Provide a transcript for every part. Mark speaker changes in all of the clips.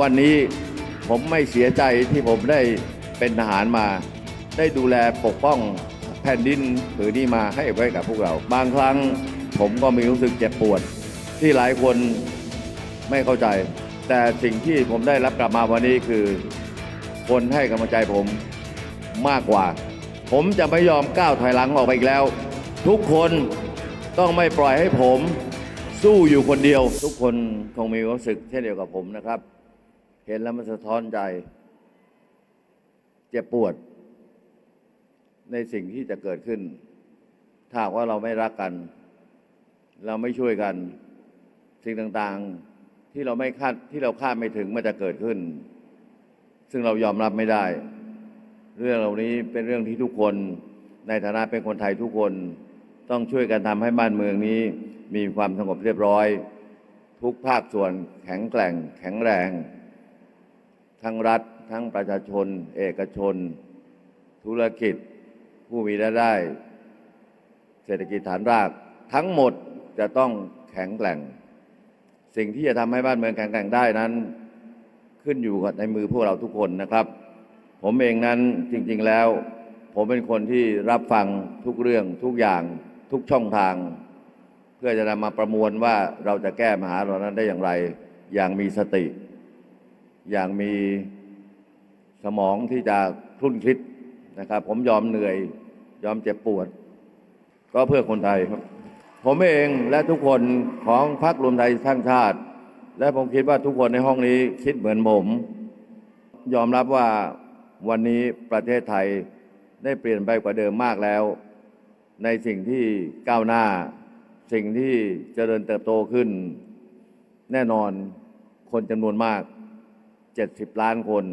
Speaker 1: วันนี้ผมไม่เสียใจที่ผมได้เป็นทหารมา ได้ดูแลปกป้องแผ่นดินผืนนี้มาให้ไว้กับพวกเรา บางครั้งผมก็มีรู้สึกเจ็บปวด ที่หลายคนไม่เข้าใจ แต่สิ่งที่ผมได้รับกลับมาวันนี้คือ คนให้กำลังใจผมมากกว่า ผมจะไม่ยอมก้าวถอยหลังออกไปอีกแล้ว ทุกคนต้องไม่ปล่อยให้ผมสู้อยู่คนเดียว ทุกคนคงมีความรู้สึกเช่นเดียวกับผมนะครับ เห็นแล้วมันสะท้อนใจ เจ็บปวด ในสิ่งที่จะเกิดขึ้น ถ้าว่าเราไม่รักกัน เราไม่ช่วยกัน สิ่งต่างๆที่เราไม่คาดที่เราคาดไม่ถึงมันจะเกิดขึ้น ซึ่งเรายอมรับไม่ได้ เรื่องเหล่านี้เป็นเรื่องที่ทุกคนในฐานะเป็นคนไทยทุกคนต้องช่วยกันทำให้บ้านเมืองนี้มีความสงบเรียบร้อย ทุกภาคส่วนแข็งแกร่ง แข็งแรง ทั้งรัฐ ทั้งประชาชน เอกชน ธุรกิจ ผู้มีรายได้ เศรษฐกิจฐานราก ทั้งหมดจะต้องแข็งแกร่ง สิ่งที่จะทำให้บ้านเมืองแข็งแกร่งได้นั้น ขึ้นอยู่กับในมือพวกเราทุกคนนะครับ ผมเองนั้นจริง ๆแล้ว ผมเป็นคนที่รับฟังทุกเรื่องทุกอย่างทุกช่องทาง เพื่อจะนำมาประมวลว่าเราจะแก้ปัญหาเหล่านั้นได้อย่างไร อย่างมีสติ อย่างมีสมองที่จะคลุ่นคิดนะครับ ผมยอมเหนื่อย ยอมเจ็บปวด ก็เพื่อคนไทยครับ ผมเองและทุกคนของพรรครวมไทยสร้างชาติ และผมคิดว่าทุกคนในห้องนี้คิดเหมือนผม ยอมรับว่าวันนี้ประเทศไทยได้เปลี่ยนไปกว่าเดิมมากแล้ว ในสิ่งที่ก้าวหน้า สิ่งที่เจริญเติบโตขึ้น แน่นอนคนจำนวนมาก 70ล้านคน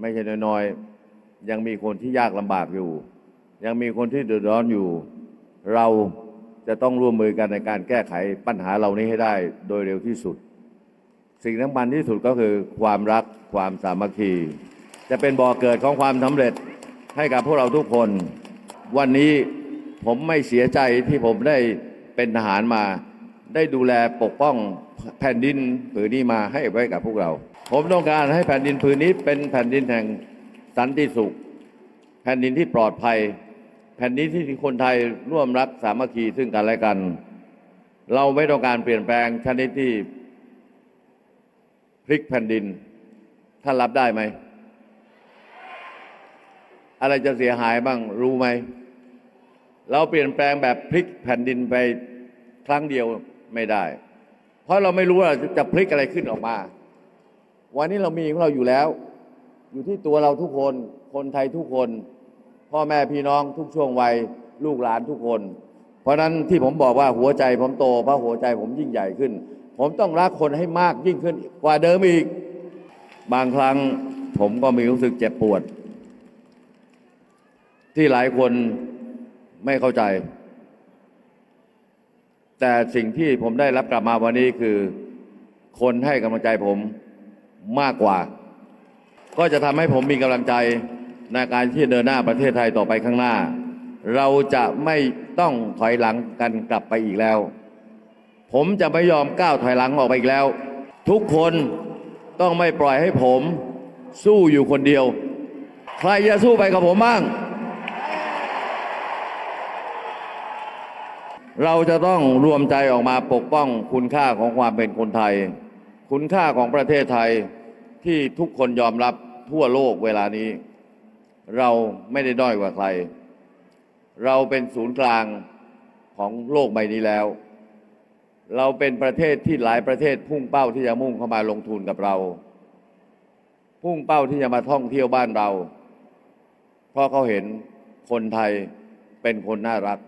Speaker 1: ไม่ใช่น้อยๆ ยังมีคนที่ยากลำบากอยู่ ยังมีคนที่เดือดร้อนอยู่ เราจะต้องร่วมมือกันในการแก้ไขปัญหาเหล่านี้ให้ได้โดยเร็วที่สุด สิ่งสำคัญที่สุดก็คือความรักความสามัคคี จะเป็นบ่อเกิดของความสำเร็จให้กับพวกเราทุกคน วันนี้ผมไม่เสียใจที่ผมได้เป็นทหารมา ได้ดูแลปกป้องแผ่นดินผืนนี้มาให้ไว้กับพวกเรา ผมต้องการให้แผ่นดินผืนนี้เป็นแผ่นดินแห่งสันติสุข แผ่นดินที่ปลอดภัย แผ่นดินที่คนไทยร่วมรักสามัคคีซึ่งกันและกัน เราไม่ต้องการเปลี่ยนแปลงชนิดที่พลิกแผ่นดินท่านรับได้ไหม อะไรจะเสียหายบ้างรู้ไหม เราเปลี่ยนแปลงแบบพลิกแผ่นดินไปครั้งเดียวไม่ได้ เพราะเราไม่รู้ว่าจะพลิกอะไรขึ้นออกมา วันนี้เรามีของเราอยู่แล้ว อยู่ที่ตัวเราทุกคน คนไทยทุกคน พ่อแม่พี่น้องทุกช่วงวัยลูกหลานทุกคน เพราะฉะนั้นที่ผมบอกว่าหัวใจผมโตเพราะหัวใจผมยิ่งใหญ่ขึ้น ผมต้องรักคนให้มากยิ่งขึ้นกว่าเดิมอีก บางครั้งผมก็มีรู้สึกเจ็บปวด ที่หลายคนไม่เข้าใจ แต่สิ่งที่ผมได้รับกลับมาวันนี้คือ คนให้กำลังใจผม มากกว่า ก็จะทำให้ผมมีกำลังใจในการที่เดินหน้าประเทศไทยต่อไปข้างหน้า เราจะไม่ต้องถอยหลังกันกลับไปอีกแล้ว ผมจะไม่ยอมก้าวถอยหลังออกไปอีกแล้ว ทุกคนต้องไม่ปล่อยให้ผมสู้อยู่คนเดียว ใครจะสู้ไปกับผมบ้าง เราจะต้องรวมใจออกมาปกป้องคุณค่าของความเป็นคนไทย คุณค่าของประเทศไทยที่ทุกคนยอมรับทั่วโลกเวลานี้ เราไม่ได้ด้อยกว่าใคร เราเป็นศูนย์กลางของโลกใบนี้แล้ว เราเป็นประเทศที่หลายประเทศพุ่งเป้าที่จะมุ่งเข้ามาลงทุนกับเรา พุ่งเป้าที่จะมาท่องเที่ยวบ้านเรา เพราะเขาเห็นคนไทยเป็นคนน่ารัก